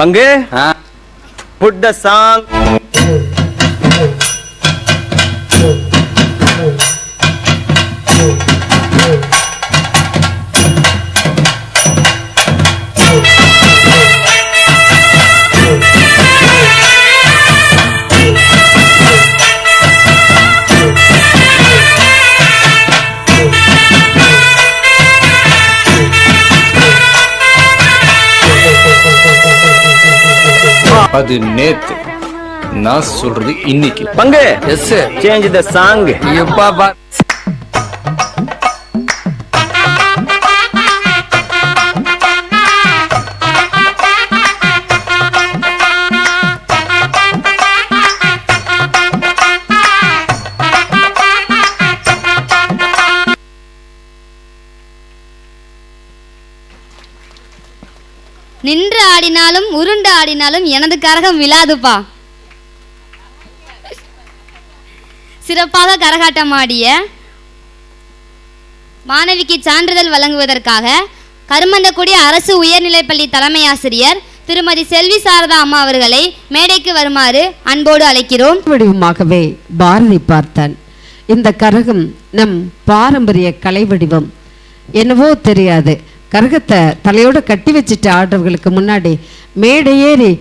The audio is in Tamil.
பங்கு? Put the song. அது நேத்து நான் சொல்றது இன்னைக்கு. பங்கு. எஸ் சேஞ்ச் த சாங் எப்பா பா நின்று ஆடினாலும் உருண்டு ஆடினாலும் எனது கரகம் விழாதுப்பா. சிறப்பாக கரகாட்டம் ஆடிய மாணவிக்கு சான்றிதழ் வழங்குவதற்காக கருமந்தக்குடி அரசு உயர்நிலைப்பள்ளி தலைமை ஆசிரியர் திருமதி செல்வி சாரதா அம்மா அவர்களை மேடைக்கு வருமாறு அன்போடு அழைக்கிறோம். வடிவமாகவே பாரதி பார்த்தான் இந்த கரகம் நம் பாரம்பரிய கலை வடிவம். என்னவோ தெரியாது. கரகத்தை தலையோட கட்டி வச்சுட்டு ஆடுறவங்களுக்கு முன்னாடி மேடையேறி